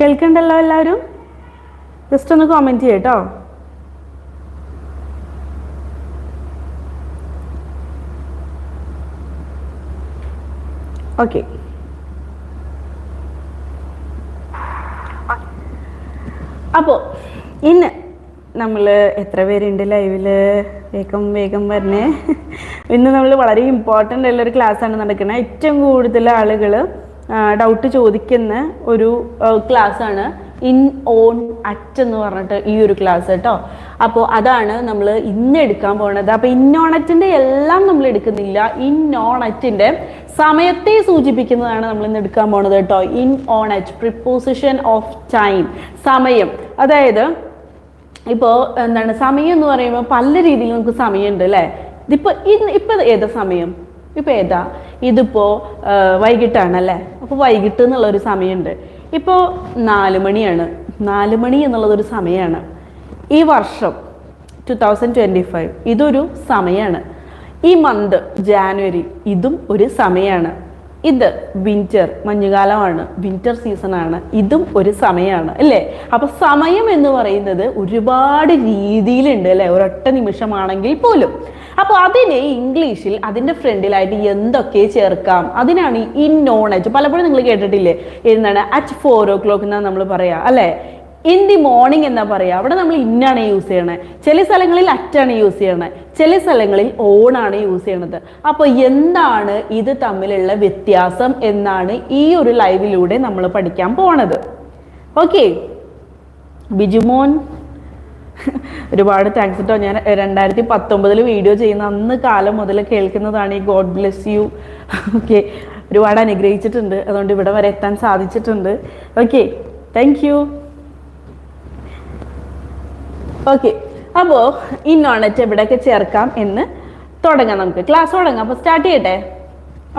കേൾക്കണ്ടല്ലോ എല്ലാവരും? ജസ്റ്റ് ഒന്ന് കോമെന്റ് ചെയ്യട്ടോ ഓക്കെ അപ്പോൾ ഇന്ന് നമ്മൾ എത്ര പേരുണ്ട് ലൈവിൽ വേഗം വേഗം വരണേ. ഇന്ന് നമ്മൾ വളരെ ഇമ്പോർട്ടന്റ് ഉള്ള ഒരു class ആണ് നടക്കുന്നത് ഏറ്റവും കൂടുതൽ ആളുകൾ ഡൗട്ട് ചോദിക്കുന്ന ഒരു ക്ലാസ് ആണ് ഇൻ ഓൺ അറ്റ് എന്ന് പറഞ്ഞിട്ട് ഈ ഒരു ക്ലാസ് കേട്ടോ. അപ്പോൾ അതാണ് നമ്മൾ ഇന്ന് എടുക്കാൻ പോകുന്നത് അപ്പോൾ ഇന്നോണറ്റിന്റെ എല്ലാം നമ്മൾ എടുക്കുന്നില്ല. ഇൻ ഓൺ അറ്റിന്റെ സമയത്തെ സൂചിപ്പിക്കുന്നതാണ് നമ്മൾ ഇന്ന് എടുക്കാൻ പോണത് കേട്ടോ. In on at preposition of time സമയം. അതായത് ഇപ്പോൾ എന്താണ് സമയം എന്ന് പറയുമ്പോൾ പല രീതിയിൽ നമുക്ക് സമയമുണ്ട് അല്ലേ? ഇതിപ്പോൾ ഇന്ന് ഇപ്പം ഏതാ സമയം? ഇപ്പം ഏതാ? ഇതിപ്പോൾ വൈകിട്ടാണ് അല്ലേ? അപ്പോൾ വൈകിട്ട് എന്നുള്ള ഒരു സമയമുണ്ട്. ഇപ്പോൾ നാല് മണിയാണ്. നാല് മണി എന്നുള്ളതൊരു സമയമാണ് ഈ വർഷം ടു തൗസൻഡ് ട്വന്റി ഫൈവ് ഇതൊരു സമയമാണ് ഈ മന്ത് ജാനുവരി ഇതും ഒരു സമയമാണ് ഇത് വിന്റർ മഞ്ഞുകാലമാണ്. വിന്റർ സീസൺ ആണ്. ഇതും ഒരു സമയമാണ് അല്ലേ? അപ്പൊ സമയം എന്ന് പറയുന്നത് ഒരുപാട് രീതിയിലുണ്ട് അല്ലേ? ഒരൊറ്റ നിമിഷമാണെങ്കിൽ പോലും. അപ്പൊ അതിനെ ഇംഗ്ലീഷിൽ അതിന്റെ ഫ്രണ്ടിലായിട്ട് എന്തൊക്കെ ചേർക്കാം? അതിനാണ് ഈ നോണേജ് പലപ്പോഴും നിങ്ങൾ കേട്ടിട്ടില്ലേ? എന്താണ്? അറ്റ് ഫോർ ഓ ക്ലോക്ക് എന്നാണ് നമ്മൾ പറയാ അല്ലേ? ഇൻ ദി മോർണിംഗ് എന്നാ പറയാ? അവിടെ നമ്മൾ ഇന്നാണ് യൂസ് ചെയ്യണത് ചില സ്ഥലങ്ങളിൽ അറ്റാണ് യൂസ് ചെയ്യണത് ചില സ്ഥലങ്ങളിൽ ഓൺ ആണ് യൂസ് ചെയ്യണത്. അപ്പോൾ എന്താണ് ഇത് തമ്മിലുള്ള വ്യത്യാസം എന്നാണ് ഈ ഒരു ലൈവിലൂടെ നമ്മൾ പഠിക്കാൻ പോണത്. ഓക്കെ ബിജുമോൻ ഒരുപാട് താങ്ക്സ് കേട്ടോ ഞാൻ രണ്ടായിരത്തി പത്തൊമ്പതിൽ വീഡിയോ ചെയ്യുന്ന അന്ന് കാലം മുതൽ കേൾക്കുന്നതാണ് ഈ ഗോഡ് ബ്ലെസ് യു ഓക്കെ ഒരുപാട് അനുഗ്രഹിച്ചിട്ടുണ്ട്. അതുകൊണ്ട് ഇവിടെ വരെ എത്താൻ സാധിച്ചിട്ടുണ്ട്. ഓക്കെ താങ്ക് യു ഓക്കെ അപ്പോൾ ഈ നോണറ്റ് എവിടെയൊക്കെ ചേർക്കാം എന്ന് തുടങ്ങാം നമുക്ക്. ക്ലാസ് തുടങ്ങാം. അപ്പോൾ സ്റ്റാർട്ട് ചെയ്യട്ടെ.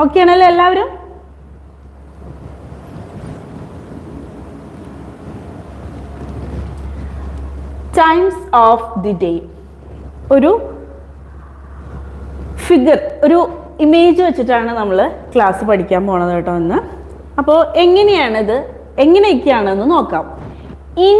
ഓക്കെ ആണല്ലോ എല്ലാവരും? ടൈംസ് ഓഫ് ദി ഡേ ഒരു ഫിഗർ ഒരു ഇമേജ് വെച്ചിട്ടാണ് നമ്മൾ ക്ലാസ് പഠിക്കാൻ പോണത് കേട്ടോ ഇന്ന്. അപ്പോൾ എങ്ങനെയാണിത്? എങ്ങനെയൊക്കെയാണെന്ന് നോക്കാം. ഇൻ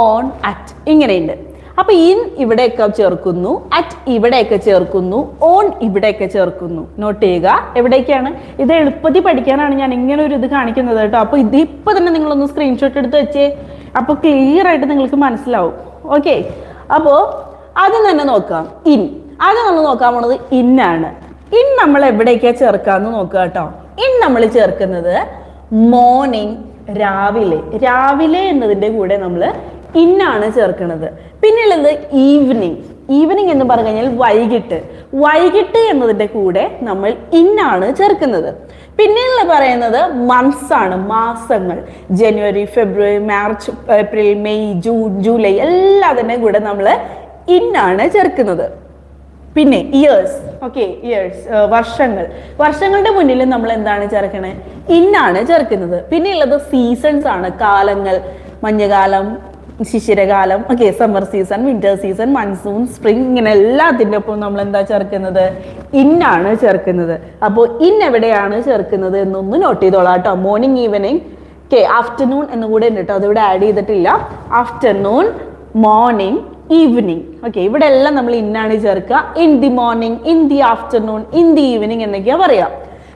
ഓൺ അറ്റ് ഇങ്ങനെയുണ്ട്. അപ്പൊ ഇൻ ഇവിടെയൊക്കെ ചേർക്കുന്നു അറ്റ് ഇവിടെയൊക്കെ ചേർക്കുന്നു ഓൺ ഇവിടെയൊക്കെ ചേർക്കുന്നു. നോട്ട് ചെയ്യുക എവിടേക്കാണ് ഇത് എളുപ്പത്തിൽ പഠിക്കാനാണ് ഞാൻ ഇങ്ങനെ ഒരു ഇത് കാണിക്കുന്നത് കേട്ടോ. അപ്പൊ ഇത് ഇപ്പൊ തന്നെ നിങ്ങളൊന്ന് സ്ക്രീൻഷോട്ട് എടുത്ത് വെച്ചേ. അപ്പൊ ക്ലിയർ ആയിട്ട് നിങ്ങൾക്ക് മനസ്സിലാവും. ഓക്കെ അപ്പോ ആദ്യം തന്നെ നോക്കാം. ഇൻ ആദ്യം നമ്മൾ നോക്കാൻ പോണത് ഇന്നാണ് ഇൻ നമ്മൾ എവിടേക്കാ ചേർക്കാന്ന് നോക്കുക കേട്ടോ. ഇൻ നമ്മൾ ചേർക്കുന്നത് മോർണിംഗ് രാവിലെ. രാവിലെ എന്നതിന്റെ കൂടെ നമ്മൾ ഇന്നാണ് ചേർക്കുന്നത് പിന്നെയുള്ളത് ഈവനിങ് ഈവനിങ് എന്ന് പറഞ്ഞു കഴിഞ്ഞാൽ വൈകിട്ട്. വൈകിട്ട് എന്നതിന്റെ കൂടെ നമ്മൾ ഇന്നാണ് ചേർക്കുന്നത്. പിന്നെയുള്ള പറയുന്നത് മന്ത്സ് ആണ് മാസങ്ങൾ. January February March April May June July എല്ലാത്തിന്റെ കൂടെ നമ്മൾ ഇന്നാണ് ചേർക്കുന്നത്. പിന്നെ ഇയേഴ്സ് ഓക്കെ ഇയേഴ്സ് വർഷങ്ങൾ. വർഷങ്ങളുടെ മുന്നിൽ നമ്മൾ എന്താണ് ചേർക്കണേ? ഇന്നാണ് ചേർക്കുന്നത്. പിന്നെ ഉള്ളത് സീസൺസ് ആണ് കാലങ്ങൾ മഞ്ഞുകാലം ശിശിരകാലം okay summer season winter season monsoon spring ഇങ്ങനെ എല്ലാത്തിന്റെ ഒപ്പം നമ്മൾ എന്താ ചേർക്കുന്നത് ഇന്നാണ് ചേർക്കുന്നത്. അപ്പോൾ ഇൻ എവിടെയാണ് ചേർക്കുന്നത് എന്നൊന്ന് നോട്ട് ചെയ്തോളാം കേട്ടോ. മോർണിംഗ് ഈവനിങ് ഓക്കെ ആഫ്റ്റർനൂൺ എന്ന് കൂടെ ഉണ്ട് കേട്ടോ. അതിവിടെ ആഡ് ചെയ്തിട്ടില്ല. ആഫ്റ്റർനൂൺ മോർണിംഗ് ഈവനിങ് ഓക്കെ ഇവിടെ എല്ലാം നമ്മൾ ഇന്നാണ് ചേർക്കുക. In the morning in the afternoon in the evening എന്നൊക്കെയാ പറയാം.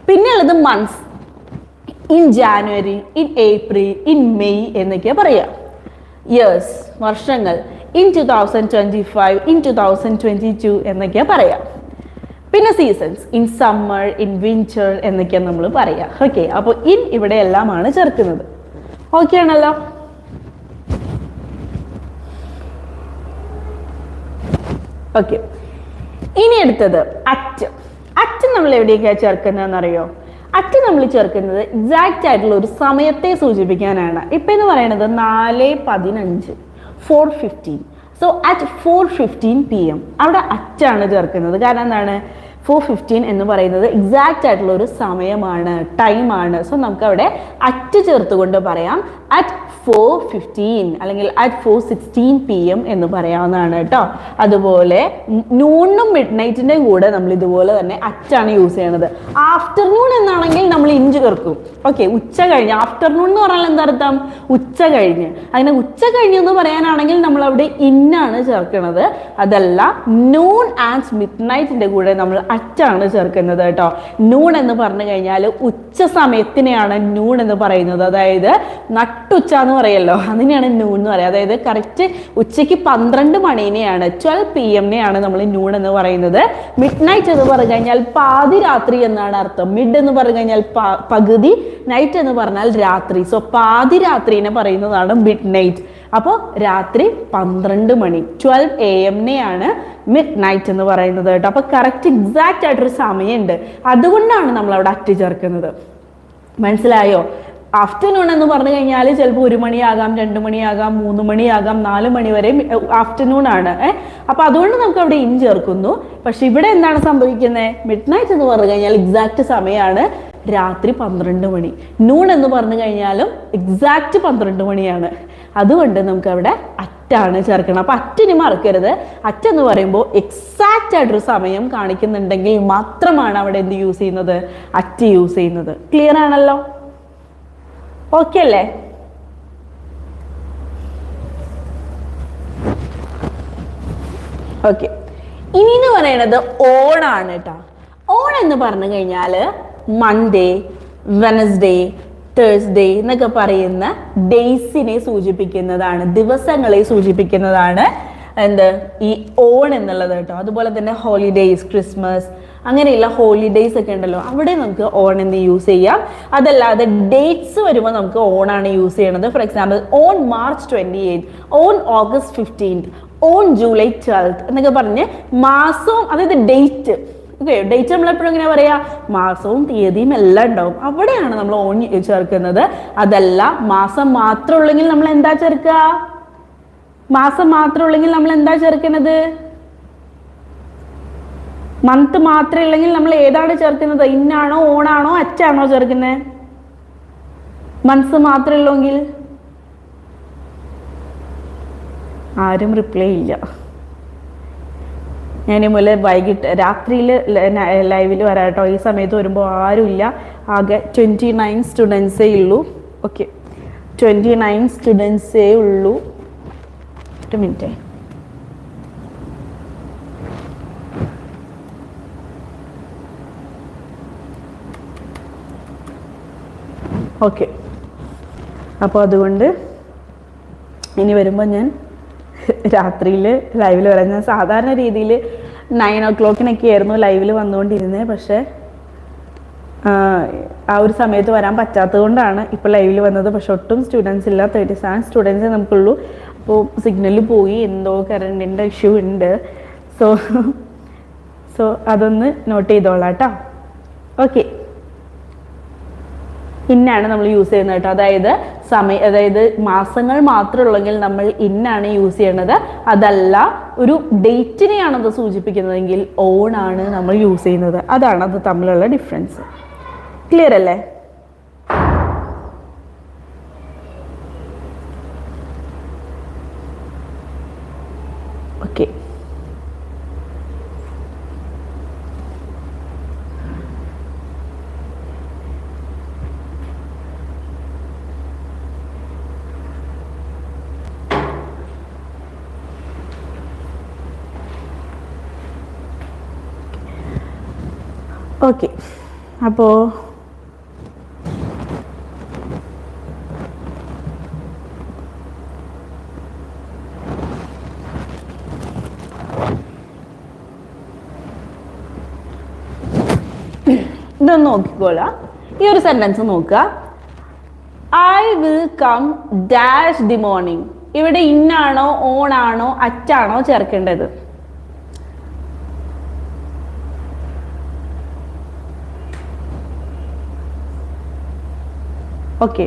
പിന്നെ ഉള്ളത് months in January in April in May എന്നൊക്കെയാ പറയാം. ഇയേഴ്സ് വർഷങ്ങൾ in two thousand twenty five in two thousand twenty two എന്നൊക്കെയാണ് പറയാം. പിന്നെ seasons in summer in winter എന്നൊക്കെയാണ് നമ്മൾ പറയാം. ഓക്കെ അപ്പോൾ ഇൻ ഇവിടെ എല്ലാമാണ് ചേർക്കുന്നത്. ഓക്കെ ആണല്ലോ? ഓക്കെ ഇനി അടുത്തത് അറ്റ് അറ്റ് നമ്മൾ എവിടെയൊക്കെയാണ് ചേർക്കുന്നതെന്ന് അറിയോ അറ്റ് നമ്മൾ ചേർക്കുന്നത് എക്സാക്റ്റ് ആയിട്ടുള്ള ഒരു സമയത്തെ സൂചിപ്പിക്കാനാണ്. ഇപ്പം എന്ന് പറയുന്നത് നാല് പതിനഞ്ച് four fifteen so at four fifteen P M അവിടെ അറ്റാണ് ചേർക്കുന്നത്. കാരണം എന്താണ്? ഫോർ ഫിഫ്റ്റീൻ എന്ന് പറയുന്നത് എക്സാക്റ്റ് ആയിട്ടുള്ള ഒരു സമയമാണ് ടൈമാണ് സോ നമുക്ക് അവിടെ അറ്റ് ചേർത്തുകൊണ്ട് പറയാം. അറ്റ് ഫോർ ഫിഫ്റ്റീൻ അല്ലെങ്കിൽ at four sixteen P M എന്ന് പറയാവുന്നതാണ് കേട്ടോ അതുപോലെ നൂണിനും മിഡ് നൈറ്റിന്റെയും കൂടെ നമ്മൾ ഇതുപോലെ തന്നെ അറ്റാണ് യൂസ് ചെയ്യണത് ആഫ്റ്റർനൂൺ എന്നാണെങ്കിൽ നമ്മൾ ഇഞ്ച് ചേർക്കും. ഓക്കെ ഉച്ച കഴിഞ്ഞ്. ആഫ്റ്റർനൂൺ എന്ന് പറഞ്ഞാൽ എന്താ അർത്ഥം? ഉച്ച കഴിഞ്ഞ്. അങ്ങനെ ഉച്ച കഴിഞ്ഞ് എന്ന് പറയാനാണെങ്കിൽ നമ്മൾ അവിടെ ഇന്നാണ് ചേർക്കുന്നത്. അതല്ല നൂൺ ആൻഡ് മിഡ് നൈറ്റിന്റെ കൂടെ നമ്മൾ അറ്റാണ് ചേർക്കുന്നത് കേട്ടോ നൂൺ എന്ന് പറഞ്ഞു കഴിഞ്ഞാൽ ഉച്ച സമയത്തിനെയാണ് നൂൺ എന്ന് പറയുന്നത്. അതായത് നട്ടുച്ച എന്ന് പറയല്ലോ. അതിനെയാണ് നൂൺ എന്ന് പറയുക. അതായത് കറക്റ്റ് ഉച്ചയ്ക്ക് പന്ത്രണ്ട് മണിനെയാണ് ട്വൽവ് പി എമ്മിനെയാണ് നമ്മൾ നൂൺ എന്ന് പറയുന്നത്. മിഡ് നൈറ്റ് എന്ന് പറഞ്ഞു കഴിഞ്ഞാൽ പാതി രാത്രി എന്നാണ് അർത്ഥം. മിഡ് എന്ന് പറഞ്ഞു കഴിഞ്ഞാൽ പകുതി നൈറ്റ് എന്ന് പറഞ്ഞാൽ രാത്രി. സോ പാതി രാത്രിനെ പറയുന്നതാണ് മിഡ് നൈറ്റ് അപ്പോൾ രാത്രി പന്ത്രണ്ട് മണി ട്വൽവ് എ എമ്മിനെയാണ് മിഡ് നൈറ്റ് എന്ന് പറയുന്നത് കേട്ടോ. അപ്പോൾ കറക്റ്റ് എക്സാക്റ്റ് ആയിട്ടൊരു സമയമുണ്ട്. അതുകൊണ്ടാണ് നമ്മൾ അവിടെ അറ്റ് ചേർക്കുന്നത് മനസ്സിലായോ? ആഫ്റ്റർനൂൺ എന്ന് പറഞ്ഞു കഴിഞ്ഞാൽ ചിലപ്പോൾ ഒരു മണിയാകാം രണ്ട് മണിയാകാം മൂന്ന് മണിയാകാം നാല് മണി വരെ ആഫ്റ്റർനൂൺ ആണ്. ഏഹ് അപ്പൊ അതുകൊണ്ട് നമുക്ക് അവിടെ ഇൻ ചേർക്കുന്നു. പക്ഷെ ഇവിടെ എന്താണ് സംഭവിക്കുന്നത് മിഡ് നൈറ്റ് എന്ന് പറഞ്ഞു കഴിഞ്ഞാൽ എക്സാക്ട് സമയമാണ് രാത്രി പന്ത്രണ്ട് മണി. നൂൺ എന്ന് പറഞ്ഞു കഴിഞ്ഞാലും എക്സാക്ട് പന്ത്രണ്ട് മണിയാണ്. അതുകൊണ്ട് നമുക്ക് അവിടെ അറ്റാണ് ചേർക്കണം. അപ്പൊ അറ്റിന് മറക്കരുത്. അറ്റെന്ന് പറയുമ്പോൾ എക്സാക്റ്റ് ആയിട്ടൊരു സമയം കാണിക്കുന്നുണ്ടെങ്കിൽ മാത്രമാണ് അവിടെ എന്ത് യൂസ് ചെയ്യുന്നത്? അറ്റ് യൂസ് ചെയ്യുന്നത്. ക്ലിയർ ആണല്ലോ? ഓക്കെ അല്ലേ? ഓക്കെ ഇനി എന്ന് പറയുന്നത് ഓണാണ് കേട്ടോ ഓൺ എന്ന് പറഞ്ഞു കഴിഞ്ഞാൽ മൺഡേ വെനസ്ഡേ തേഴ്സ്ഡേ എന്നൊക്കെ പറയുന്ന ഡേയ്സിനെ സൂചിപ്പിക്കുന്നതാണ് ദിവസങ്ങളെ സൂചിപ്പിക്കുന്നതാണ് എന്ത്? ഈ ഓൺ എന്നുള്ളത് കേട്ടോ അതുപോലെ തന്നെ ഹോളിഡേയ്സ് ക്രിസ്മസ് അങ്ങനെയുള്ള ഹോളിഡേയ്സ് ഒക്കെ ഉണ്ടല്ലോ അവിടെ നമുക്ക് ഓൺ എന്ന് യൂസ് ചെയ്യാം? അതല്ലാതെ ഡേറ്റ്സ് വരുമ്പോൾ നമുക്ക് ഓൺ ആണ് യൂസ് ചെയ്യണത്. For example on March twenty eight on August fifteenth on July twelfth എന്നൊക്കെ പറഞ്ഞ് മാസവും അതായത് ഡേറ്റ് ഓക്കെ ഡേറ്റ് നമ്മൾ എപ്പോഴും ഇങ്ങനെ പറയാ? മാസവും തീയതിയും എല്ലാം ഉണ്ടാവും. അവിടെയാണ് നമ്മൾ ഓൺ ചേർക്കുന്നത്. അതല്ല മാസം മാത്രമുള്ളെങ്കിൽ നമ്മൾ എന്താ ചേർക്കുക? മാസം മാത്രമുള്ളെങ്കിൽ നമ്മൾ എന്താ ചേർക്കുന്നത് മന്ത് മാത്രമേ ഇല്ലെങ്കിൽ നമ്മൾ ഏതാണ് ചേർക്കുന്നത്? ഇന്നാണോ ഓണാണോ അച്ചാണോ ചേർക്കുന്നത് മന്ത്സ് മാത്രമേ ഉള്ളെങ്കിൽ? ആരും റിപ്ലൈ ഇല്ല. ഞാൻ മുതൽ വൈകിട്ട് രാത്രിയിൽ ലൈവിൽ വരാട്ടോ. ഈ സമയത്ത് വരുമ്പോൾ ആരുമില്ല ആകെ ട്വന്റി നയൻ സ്റ്റുഡൻസേ ഉള്ളൂ ഓക്കെ ട്വന്റി നയൻ സ്റ്റുഡൻസേ ഉള്ളൂ. ഒരു മിനിറ്റേ ഓക്കെ. അപ്പോൾ അതുകൊണ്ട് ഇനി വരുമ്പോൾ ഞാൻ രാത്രിയിൽ ലൈവിൽ വരാം. ഞാൻ സാധാരണ രീതിയിൽ നയൻ ഓ ക്ലോക്കിനൊക്കെ ആയിരുന്നു ലൈവിൽ വന്നുകൊണ്ടിരുന്നത് പക്ഷേ ആ, ആ ഒരു സമയത്ത് വരാൻ പറ്റാത്തത് കൊണ്ടാണ് ഇപ്പോൾ ലൈവിൽ വന്നത്. പക്ഷെ ഒട്ടും സ്റ്റുഡൻസ് ഇല്ല. തേർട്ടി സെവൻ സ്റ്റുഡൻസേ നമുക്കുള്ളൂ. അപ്പോൾ സിഗ്നൽ പോയി. എന്തോ കറണ്ടിന്റെ ഇഷ്യൂ ഉണ്ട്. സോ സോ അതൊന്ന് നോട്ട് ചെയ്തോളാം കേട്ടോ. ഓക്കെ ഇന്നാണ് നമ്മൾ യൂസ് ചെയ്യുന്നത് കേട്ടോ. അതായത് സമയ അതായത് മാസങ്ങൾ മാത്രമുള്ളെങ്കിൽ നമ്മൾ ഇന്നാണ് യൂസ് ചെയ്യണത് അതല്ല ഒരു ഡേറ്റിനെയാണ് അത് സൂചിപ്പിക്കുന്നതെങ്കിൽ ഓണാണ് നമ്മൾ യൂസ് ചെയ്യുന്നത്. അതാണ് അത് തമ്മിലുള്ള ഡിഫറൻസ് ക്ലിയർ അല്ലേ ഓക്കെ ഓക്കെ. അപ്പോൾ ഇതൊന്ന് നോക്കിക്കോളാം. ഈ ഒരു സെന്റൻസ് നോക്കുക. I will come dash the morning ഇവിടെ ഇന്നാണോ ഓൺ ആണോ അറ്റാണോ ചേർക്കേണ്ടത്? Okay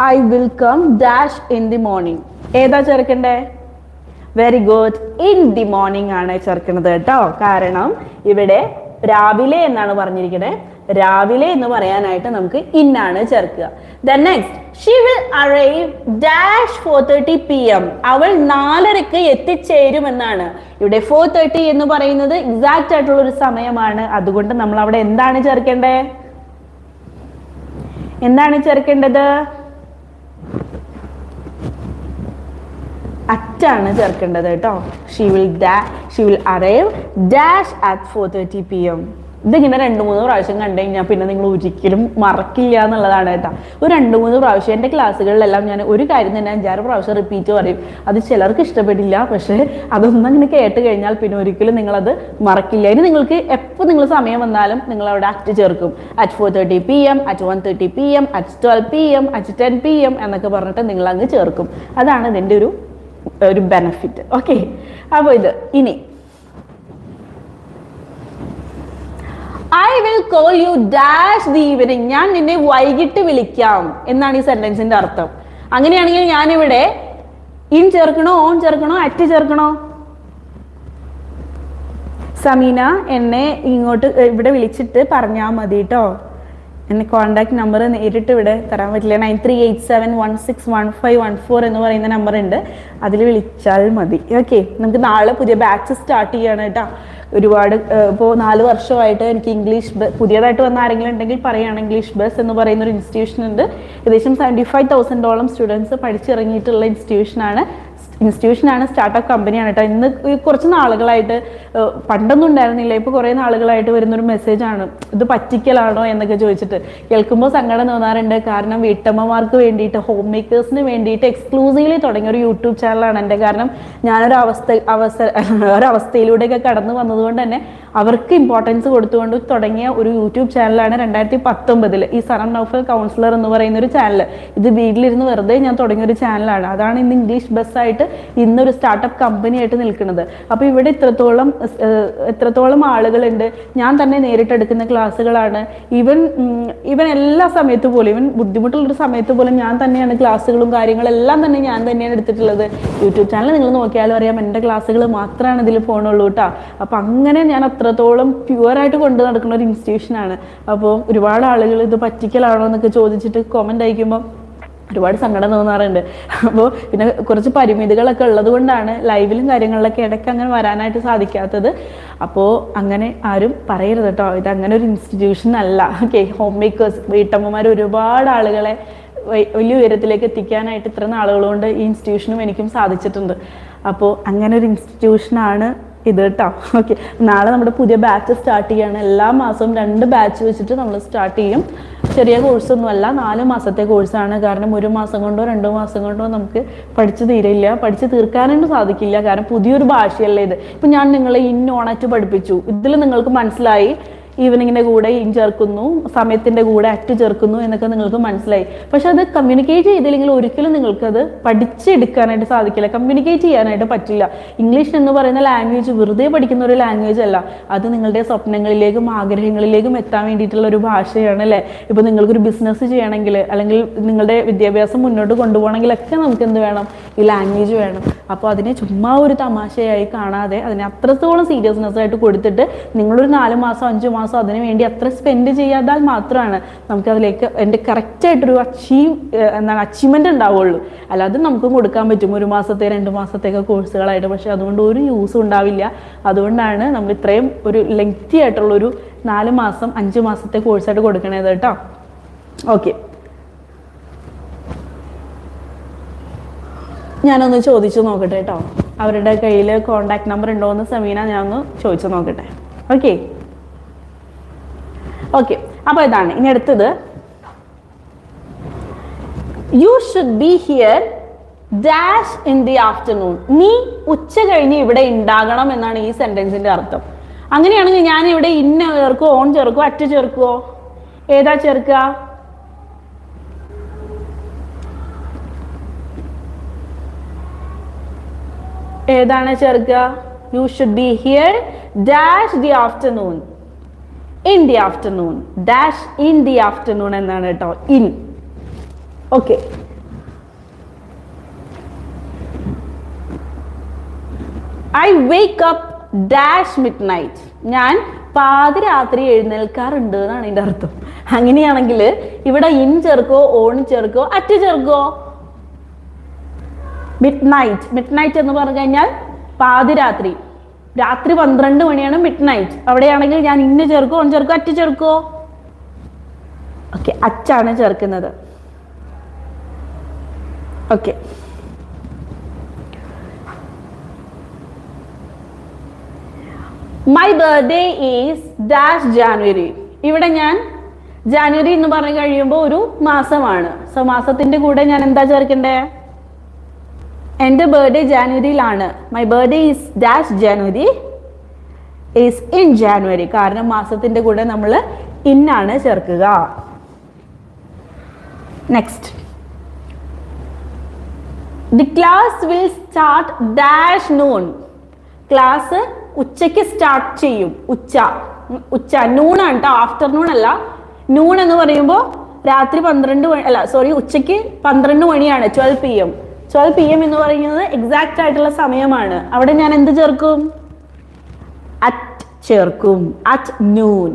I will come dash in the morning ഏതാ ചേർക്കണ്ടേ? Very good in the morning ആണ് ചേർക്കുന്നത് കേട്ടോ. കാരണം ഇവിടെ രാവിലെ എന്നാണ് പറഞ്ഞിരിക്കുന്നത് രാവിലെ എന്ന് പറയാനായിട്ട് നമുക്ക് ഇന്നാണ് ചേർക്കുക. The next dash four thirty P M അവൾ നാലരക്ക് എത്തിച്ചേരുമെന്നാണ്. ഇവിടെ ഫോർ തേർട്ടി എന്ന് പറയുന്നത് എക്സാക്റ്റ് ആയിട്ടുള്ള ഒരു സമയമാണ്. അതുകൊണ്ട് നമ്മൾ അവിടെ എന്താണ് ചേർക്കേണ്ടത് എന്താണ് ചേർക്കേണ്ടത്? അറ്റാണ് ചേർക്കേണ്ടത് കേട്ടോ. She will she will arrive dash at four thirty P M ഇതിങ്ങനെ രണ്ട് മൂന്ന് പ്രാവശ്യം കണ്ടു കഴിഞ്ഞാൽ പിന്നെ നിങ്ങൾ ഒരിക്കലും മറക്കില്ല എന്നുള്ളതാണ് കേട്ടോ. ഒരു രണ്ട് മൂന്ന് പ്രാവശ്യം എന്റെ ക്ലാസ്സുകളിലെല്ലാം ഞാൻ ഒരു കാര്യം തന്നെ അഞ്ചാറ് പ്രാവശ്യം റിപ്പീറ്റ് പറയും. അത് ചിലർക്ക് ഇഷ്ടപ്പെടില്ല പക്ഷേ അതൊന്നും അങ്ങനെ കേട്ട് കഴിഞ്ഞാൽ പിന്നെ ഒരിക്കലും നിങ്ങളത് മറക്കില്ല. ഇനി നിങ്ങൾക്ക് എപ്പോൾ നിങ്ങൾ സമയം വന്നാലും നിങ്ങൾ അവിടെ അറ്റ് ചേർക്കും. At four thirty P M at one thirty P M at twelve P M at ten P M എന്നൊക്കെ പറഞ്ഞിട്ട് നിങ്ങൾ അങ്ങ് ചേർക്കും. അതാണ് ഇതിന്റെ ഒരു ഒരു ബെനഫിറ്റ് ഓക്കെ അപ്പോൾ ഇത് ഇനി I will call you dash the evening ഞാൻ നിന്നെ വൈകിട്ട് വിളിക്കാം എന്നാണ് ഈ സെന്റൻസിന്റെ അർത്ഥം. അങ്ങനെയാണെങ്കിൽ ഞാനിവിടെ ഇൻ ചേർക്കണോ ഓൺ ചേർക്കണോ അറ്റ് ചേർക്കണോ? സമീന എന്നെ ഇങ്ങോട്ട് ഇവിടെ വിളിച്ചിട്ട് പറഞ്ഞാൽ മതി കേട്ടോ എന്നെ കോണ്ടാക്ട് നമ്പർ നേരിട്ട് ഇവിടെ തരാൻ പറ്റില്ല. Nine three eight seven one six one five one four എന്ന് പറയുന്ന നമ്പർ ഉണ്ട്. അതിൽ വിളിച്ചാൽ മതി. ഓക്കെ നമുക്ക് നാളെ പുതിയ ബാച്ച് സ്റ്റാർട്ട് ചെയ്യണം കേട്ടോ ഒരുപാട് ഇപ്പോൾ നാല് വർഷമായിട്ട് എനിക്ക് ഇംഗ്ലീഷ് പുതിയതായിട്ട് വന്ന ആരെങ്കിലും ഉണ്ടെങ്കിൽ പറയുകയാണ് ഇംഗ്ലീഷ് ബസ് എന്ന് പറയുന്ന ഒരു ഇൻസ്റ്റിറ്റ്യൂഷൻ ഉണ്ട്. ഏകദേശം സെവന്റി ഫൈവ് തൗസൻഡോളം സ്റ്റുഡൻസ് പഠിച്ചിറങ്ങിയിട്ടുള്ള ഇൻസ്റ്റിറ്റ്യൂഷനാണ് ഇൻസ്റ്റിറ്റ്യൂഷനാണ് സ്റ്റാർട്ടപ്പ് കമ്പനിയാണ് കേട്ടോ ഇന്ന് കുറച്ച് നാളുകളായിട്ട് പണ്ടൊന്നും ഉണ്ടായിരുന്നില്ല. ഇപ്പോൾ കുറേ നാളുകളായിട്ട് വരുന്നൊരു മെസ്സേജാണ്. ഇത് പറ്റിക്കലാണോ എന്നൊക്കെ ചോദിച്ചിട്ട് കേൾക്കുമ്പോൾ സങ്കടം തോന്നാറുണ്ട്. കാരണം വീട്ടമ്മമാർക്ക് വേണ്ടിയിട്ട് ഹോം മേക്കേഴ്സിന് വേണ്ടിയിട്ട് എക്സ്ക്ലൂസീവ്ലി തുടങ്ങിയ ഒരു യൂട്യൂബ് ചാനലാണ് എന്റെ കാരണം ഞാനൊരു അവസ്ഥ അവസര ഒരവസ്ഥയിലൂടെയൊക്കെ കടന്നു വന്നതുകൊണ്ട് തന്നെ അവർക്ക് ഇമ്പോർട്ടൻസ് കൊടുത്തുകൊണ്ട് തുടങ്ങിയ ഒരു യൂട്യൂബ് ചാനലാണ് രണ്ടായിരത്തി പത്തൊമ്പതിൽ ഈ സറം നൗഫൽ കൗൺസിലർ എന്ന് പറയുന്ന ഒരു ചാനൽ ഇത് വീട്ടിലിരുന്ന് വെറുതെ ഞാൻ തുടങ്ങിയ ഒരു ചാനലാണ് അതാണ് ഇന്ന് ഇംഗ്ലീഷ് ബസ്സായിട്ട് ഇന്നൊരു സ്റ്റാർട്ടപ്പ് കമ്പനി ആയിട്ട് നിൽക്കുന്നത്. അപ്പോൾ ഇവിടെ ഇത്രത്തോളം എത്രത്തോളം ആളുകളുണ്ട്. ഞാൻ തന്നെ നേരിട്ടെടുക്കുന്ന ക്ലാസ്സുകളാണ്. ഈവൻ ഈവൻ എല്ലാ സമയത്ത് പോലും ഈവൻ ബുദ്ധിമുട്ടുള്ളൊരു സമയത്ത് പോലും ഞാൻ തന്നെയാണ് ക്ലാസ്സുകളും കാര്യങ്ങളെല്ലാം തന്നെ ഞാൻ തന്നെയാണ് എടുത്തിട്ടുള്ളത്. യൂട്യൂബ് ചാനൽ നിങ്ങൾ നോക്കിയാലും അറിയാം എന്റെ ക്ലാസ്സുകൾ മാത്രമാണ് ഇതിൽ പോകണുള്ളൂ കേട്ടോ അപ്പം അങ്ങനെ ഞാൻ അത്രത്തോളം പ്യുവറായിട്ട് കൊണ്ടു നടക്കുന്ന ഒരു ഇൻസ്റ്റിറ്റ്യൂഷനാണ് അപ്പോൾ ഒരുപാട് ആളുകൾ ഇത് പറ്റിക്കലാണോ എന്നൊക്കെ ചോദിച്ചിട്ട് കമന്റ് അയക്കുമ്പോൾ ഒരുപാട് സങ്കടം തോന്നാറുണ്ട്. അപ്പോൾ പിന്നെ കുറച്ച് പരിമിതികളൊക്കെ ഉള്ളത് കൊണ്ടാണ് ലൈവിലും കാര്യങ്ങളിലൊക്കെ ഇടയ്ക്ക് അങ്ങനെ വരാനായിട്ട് സാധിക്കാത്തത്. അപ്പോൾ അങ്ങനെ ആരും പറയരുത് കേട്ടോ. ഇത് അങ്ങനെ ഒരു ഇൻസ്റ്റിറ്റ്യൂഷൻ അല്ല. ഓക്കെ ഹോം മേക്കേഴ്സ് വീട്ടമ്മമാർ ഒരുപാട് ആളുകളെ വലിയ ഉയരത്തിലേക്ക് എത്തിക്കാനായിട്ട് ഇത്ര നാളുകൾ കൊണ്ട് ഈ ഇൻസ്റ്റിറ്റ്യൂഷനും എനിക്കും സാധിച്ചിട്ടുണ്ട്. അപ്പോൾ അങ്ങനെ ഒരു ഇൻസ്റ്റിറ്റ്യൂഷനാണ് ഇത് കേട്ടോ ഓക്കെ നാളെ നമ്മുടെ പുതിയ ബാച്ച് സ്റ്റാർട്ട് ചെയ്യാണ്. എല്ലാ മാസവും രണ്ട് ബാച്ച് വെച്ചിട്ട് നമ്മൾ സ്റ്റാർട്ട് ചെയ്യും. ചെറിയ കോഴ്സൊന്നുമല്ല നാല് മാസത്തെ കോഴ്സാണ് കാരണം ഒരു മാസം കൊണ്ടോ രണ്ടോ മാസം കൊണ്ടോ നമുക്ക് പഠിച്ചു തീരില്ല. പഠിച്ചു തീർക്കാനായിട്ട് സാധിക്കില്ല. കാരണം പുതിയൊരു ഭാഷയല്ലേ ഇത്. ഇപ്പം ഞാൻ നിങ്ങളെ ഇൻ ഓണറ്റ് പഠിപ്പിച്ചു. ഇതിൽ നിങ്ങൾക്ക് മനസ്സിലായി. ഈവനിങ്ങിന്റെ കൂടെ ഇൻ ചേർക്കുന്നു സമയത്തിന്റെ കൂടെ അറ്റ് ചേർക്കുന്നു എന്നൊക്കെ നിങ്ങൾക്ക് മനസ്സിലായി. പക്ഷെ അത് കമ്മ്യൂണിക്കേറ്റ് ചെയ്തില്ലെങ്കിൽ ഒരിക്കലും നിങ്ങൾക്കത് പഠിച്ചെടുക്കാനായിട്ട് സാധിക്കില്ല. കമ്മ്യൂണിക്കേറ്റ് ചെയ്യാനായിട്ട് പറ്റില്ല. ഇംഗ്ലീഷ് എന്ന് പറയുന്ന ലാംഗ്വേജ് വെറുതെ പഠിക്കുന്ന ഒരു ലാംഗ്വേജ് അല്ല. അത് നിങ്ങളുടെ സ്വപ്നങ്ങളിലേക്കും ആഗ്രഹങ്ങളിലേക്കും എത്താൻ വേണ്ടിയിട്ടുള്ള ഒരു ഭാഷയാണ് അല്ലേ? ഇപ്പോൾ നിങ്ങൾക്കൊരു ബിസിനസ് ചെയ്യണമെങ്കിൽ അല്ലെങ്കിൽ നിങ്ങളുടെ വിദ്യാഭ്യാസം മുന്നോട്ട് കൊണ്ടുപോകണമെങ്കിലൊക്കെ നമുക്ക് എന്ത് വേണം? ഈ ലാംഗ്വേജ് വേണം. അപ്പോൾ അതിനെ ചുമ്മാ ഒരു തമാശയായി കാണാതെ അതിനെ അത്രത്തോളം സീരിയസ്നെസ് ആയിട്ട് കൊടുത്തിട്ട് നിങ്ങളൊരു നാല് മാസം അഞ്ച് മാസം അതിന് വേണ്ടി അത്ര സ്പെൻഡ് ചെയ്യാതാൽ മാത്രമാണ് നമുക്ക് അതിലേക്ക് എന്റെ കറക്റ്റായിട്ടൊരു അച്ചീവ് എന്താണ് അച്ചീവ്മെന്റ് ഉണ്ടാവുള്ളൂ. അല്ലാതെ നമുക്കും കൊടുക്കാൻ പറ്റും. ഒരു മാസത്തെ രണ്ട് മാസത്തേക്ക് കോഴ്സുകളായിട്ട് പക്ഷേ അതുകൊണ്ട് ഒരു യൂസും ഉണ്ടാവില്ല. അതുകൊണ്ടാണ് നമ്മൾ ഇത്രയും ഒരു ലെങ്തി ആയിട്ടുള്ളൊരു നാല് മാസം അഞ്ച് മാസത്തെ കോഴ്സായിട്ട് കൊടുക്കണത് കേട്ടോ. ഓക്കെ ഞാനൊന്ന് ചോദിച്ചു നോക്കട്ടെ കേട്ടോ. അവരുടെ കയ്യിൽ കോണ്ടാക്ട് നമ്പർ ഉണ്ടോ എന്ന് സമീന ഞാനൊന്ന് ചോദിച്ചു നോക്കട്ടെ. ഓക്കെ ഓക്കെ അപ്പോൾ ഇതാണ്. ഇനി അടുത്തത്. You should be here dash in the afternoon നീ ഉച്ച കഴിഞ്ഞ് ഇവിടെ ഉണ്ടാകണം എന്നാണ് ഈ സെന്റൻസിന്റെ അർത്ഥം. അങ്ങനെയാണെങ്കിൽ ഞാൻ ഇവിടെ ഇന്ന ചേർക്കോ ഓൺ ചേർക്കോ അറ്റ് ചേർക്കുവോ? ഏതാ ചേർക്കുക? ഏതാണ് ചേർക്കുക? You should be here dash the afternoon in the afternoon dash in the afternoon എന്നാണ് കേട്ടോ. In okay I wake up dash midnight ഞാൻ പാതിരാത്രി എഴുന്നേൽക്കാറുണ്ട് എന്നാണ് ഇതിന്റെ അർത്ഥം. അങ്ങനെയാണെങ്കിൽ ഇവിടെ ഇൻ ചേർക്കോ ഓൺ ചേർക്കോ അറ്റ് ചേർക്കോ? മിഡ് നൈറ്റ് മിഡ് നൈറ്റ് എന്ന് പറഞ്ഞു കഴിഞ്ഞാൽ പാതിരാത്രി രാത്രി പന്ത്രണ്ട് മണിയാണ് മിഡ് നൈറ്റ് അവിടെയാണെങ്കിൽ ഞാൻ ഇന്ന് ചേർക്കോ ഓൺ ചേർക്കോ അറ്റ് ചേർക്കോ ഓക്കെ അച്ചാണ് ചേർക്കുന്നത്. Okay my birthday is dash January ഇവിടെ ഞാൻ ജാനുവരി എന്ന് പറഞ്ഞു കഴിയുമ്പോൾ ഒരു മാസമാണ്. സോ മാസത്തിന്റെ കൂടെ ഞാൻ എന്താ ചേർക്കണ്ടേ? എന്റെ birthday ജാനുവരിയിലാണ്. My birthday is dash January is in January. കാരണം മാസത്തിന്റെ കൂടെ നമ്മൾ ഇന്നാണ് ചേർക്കുക. Next the class will start dash noon class ഉച്ചയ്ക്ക് സ്റ്റാർട്ട് ചെയ്യും. ഉച്ച ഉച്ച നൂണാണ് കേട്ടോ ആഫ്റ്റർനൂൺ അല്ല. നൂൺ എന്ന് പറയുമ്പോൾ രാത്രി പന്ത്രണ്ട് മണി അല്ല സോറി ഉച്ചയ്ക്ക് പന്ത്രണ്ട് മണിയാണ് twelve P M twelve P M എന്ന് പറയുന്നത് എക്സാക്റ്റ് ആയിട്ടുള്ള സമയമാണ്. അവിടെ ഞാൻ എന്ത് ചേർക്കും? അറ്റ് ചേർക്കും. At noon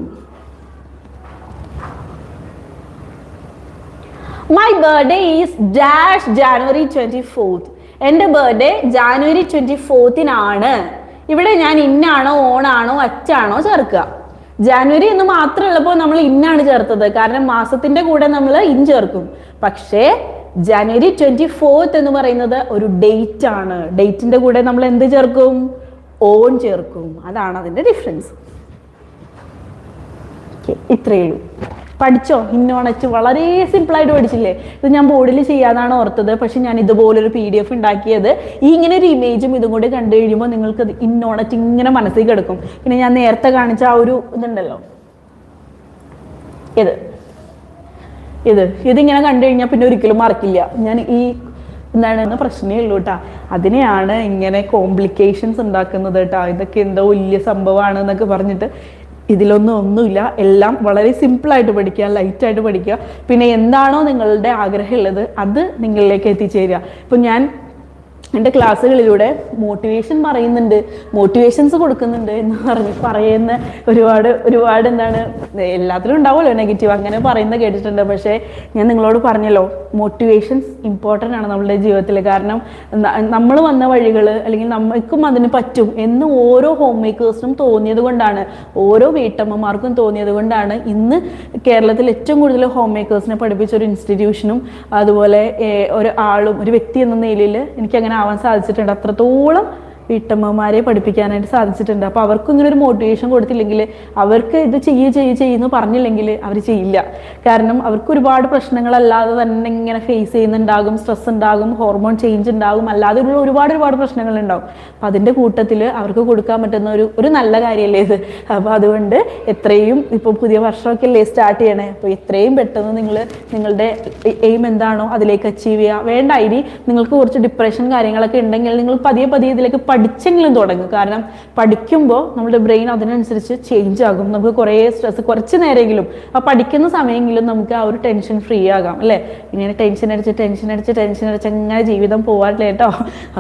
my birthday is dash January twenty fourth എന്റെ ബർത്ത്ഡേ ജാനുവരി ട്വന്റി ഫോർത്തിനാണ് ഇവിടെ ഞാൻ ഇന്നാണോ ഓണാണോ അച്ചാണോ ചേർക്കുക. ജാനുവരി എന്ന് മാത്രം ഉള്ളപ്പോൾ നമ്മൾ ഇന്നാണ് ചേർത്തത്. കാരണം മാസത്തിന്റെ കൂടെ നമ്മൾ ഇൻ ചേർക്കും. പക്ഷേ ജാനുവരി ട്വന്റി ഫോർത്ത് എന്ന് പറയുന്നത് ഒരു ഡേറ്റ് ആണ്. ഡേറ്റിന്റെ കൂടെ നമ്മൾ എന്ത് ചേർക്കും? ഓൺ ചേർക്കും. അതാണ് അതിന്റെ ഡിഫറൻസ് ഇത്രയേ ഉള്ളൂ. പഠിച്ചോ? ഇന്നോണച്ച് വളരെ സിമ്പിളായിട്ട് പഠിച്ചില്ലേ? ഇത് ഞാൻ ബോർഡിൽ ചെയ്യാന്നാണ് ഓർത്തത്. പക്ഷെ ഞാൻ ഇതുപോലൊരു പി ഡി എഫ് ഉണ്ടാക്കിയത്. ഈ ഇങ്ങനെ ഒരു ഇമേജും ഇതും കൂടി കണ്ടു കഴിയുമ്പോൾ നിങ്ങൾക്ക് ഇന്നോണച്ച് ഇങ്ങനെ മനസ്സിൽ കിടക്കും. പിന്നെ ഞാൻ നേരത്തെ കാണിച്ച ആ ഒരു ഇതുണ്ടല്ലോ. ഇത് ഇത്. ഇതിങ്ങനെ കണ്ടു കഴിഞ്ഞാൽ പിന്നെ ഒരിക്കലും മറക്കില്ല. ഞാൻ ഈ എന്താണ് പ്രശ്നമേ ഉള്ളൂ കേട്ടാ അതിനെയാണ് ഇങ്ങനെ കോംപ്ലിക്കേഷൻസ് ഉണ്ടാക്കുന്നത് കേട്ടാ ഇതൊക്കെ എന്തോ വലിയ സംഭവമാണ് എന്നൊക്കെ പറഞ്ഞിട്ട് ഇതിലൊന്നും ഒന്നുമില്ല. എല്ലാം വളരെ സിമ്പിളായിട്ട് പഠിക്കുക ലൈറ്റായിട്ട് പഠിക്കുക. പിന്നെ എന്താണോ നിങ്ങളുടെ ആഗ്രഹമുള്ളത് അത് നിങ്ങളിലേക്ക് എത്തിച്ചേരുക. ഇപ്പം ഞാൻ എന്റെ ക്ലാസ്സുകളിലൂടെ മോട്ടിവേഷൻ പറയുന്നുണ്ട് മോട്ടിവേഷൻസ് കൊടുക്കുന്നുണ്ട് എന്ന് പറഞ്ഞ് പറയുന്ന ഒരുപാട് ഒരുപാട് എന്താണ് എല്ലാത്തിലും ഉണ്ടാവുമല്ലോ നെഗറ്റീവ് അങ്ങനെ പറയുന്നത് കേട്ടിട്ടുണ്ട്. പക്ഷേ ഞാൻ നിങ്ങളോട് പറഞ്ഞല്ലോ മോട്ടിവേഷൻസ് ഇമ്പോർട്ടന്റ് ആണ് നമ്മളുടെ ജീവിതത്തിൽ കാരണം നമ്മൾ വന്ന വഴികൾ അല്ലെങ്കിൽ നമ്മൾക്കും അതിന് പറ്റും എന്ന് ഓരോ ഹോം മേക്കേഴ്സിനും തോന്നിയത് കൊണ്ടാണ് ഓരോ വീട്ടമ്മമാർക്കും തോന്നിയത് കൊണ്ടാണ് ഇന്ന് കേരളത്തിൽ ഏറ്റവും കൂടുതൽ ഹോം മേക്കേഴ്സിനെ പഠിപ്പിച്ച ഒരു ഇൻസ്റ്റിറ്റ്യൂഷനും അതുപോലെ ഒരു ആളും ഒരു വ്യക്തി എന്ന നിലയിൽ എനിക്ക് അങ്ങനെ ആവാൻ സാധിച്ചിട്ടുണ്ട്. അത്രത്തോളം വീട്ടമ്മമാരെ പഠിപ്പിക്കാനായിട്ട് സാധിച്ചിട്ടുണ്ട്. അപ്പോൾ അവർക്കും ഇങ്ങനെ ഒരു മോട്ടിവേഷൻ കൊടുത്തില്ലെങ്കിൽ അവർക്ക് ഇത് ചെയ്യുക ചെയ്യുക ചെയ്യുന്നു പറഞ്ഞില്ലെങ്കിൽ അവർ ചെയ്യില്ല. കാരണം അവർക്ക് ഒരുപാട് പ്രശ്നങ്ങളല്ലാതെ തന്നെ ഇങ്ങനെ ഫേസ് ചെയ്യുന്നുണ്ടാകും സ്ട്രെസ് ഉണ്ടാകും ഹോർമോൺ ചേഞ്ച് ഉണ്ടാകും. അല്ലാതെ ഉള്ള ഒരുപാട് ഒരുപാട് പ്രശ്നങ്ങൾ ഉണ്ടാകും അപ്പം അതിന്റെ കൂട്ടത്തിൽ അവർക്ക് കൊടുക്കാൻ പറ്റുന്ന ഒരു ഒരു നല്ല കാര്യമല്ലേ ഇത്. അപ്പോൾ അതുകൊണ്ട് എത്രയും ഇപ്പോൾ പുതിയ വർഷമൊക്കെ അല്ലേ സ്റ്റാർട്ട് ചെയ്യണേ. അപ്പോൾ എത്രയും പെട്ടെന്ന് നിങ്ങൾ നിങ്ങളുടെ എയിം എന്താണോ അതിലേക്ക് അച്ചീവ് ചെയ്യുക. വേണ്ട ഇനി നിങ്ങൾക്ക് കുറച്ച് ഡിപ്രഷൻ കാര്യങ്ങളൊക്കെ ഉണ്ടെങ്കിൽ നിങ്ങൾ പതിയെ പതിയെ ഇതിലേക്ക് പഠിച്ചെങ്കിലും തുടങ്ങും. കാരണം പഠിക്കുമ്പോൾ നമ്മുടെ ബ്രെയിൻ അതിനനുസരിച്ച് ചേഞ്ച് ആകും. നമുക്ക് കുറേ സ്ട്രെസ് കുറച്ച് നേരമെങ്കിലും ആ പഠിക്കുന്ന സമയമെങ്കിലും നമുക്ക് ആ ഒരു ടെൻഷൻ ഫ്രീ ആകാം അല്ലേ? ഇങ്ങനെ ടെൻഷൻ അടിച്ച് ടെൻഷൻ അടിച്ച് ടെൻഷൻ അടിച്ച് അങ്ങനെ ജീവിതം പോകാറില്ല കേട്ടോ.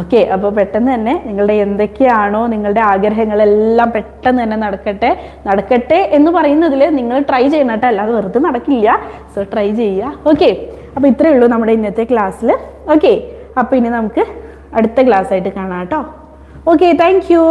ഓക്കെ അപ്പോൾ പെട്ടെന്ന് തന്നെ നിങ്ങളുടെ എന്തൊക്കെയാണോ നിങ്ങളുടെ ആഗ്രഹങ്ങളെല്ലാം പെട്ടെന്ന് തന്നെ നടക്കട്ടെ നടക്കട്ടെ എന്ന് പറയുന്നതിൽ നിങ്ങൾ ട്രൈ ചെയ്യണം കേട്ടോ. അല്ലാതെ വെറുതെ നടക്കില്ല. സോ ട്രൈ ചെയ്യുക. ഓക്കെ അപ്പോൾ ഇത്രയേ ഉള്ളൂ നമ്മുടെ ഇന്നത്തെ ക്ലാസ്സിൽ ഓക്കെ അപ്പോൾ ഇനി നമുക്ക് അടുത്ത ക്ലാസ് ആയിട്ട് കാണാം കേട്ടോ. Okay thank you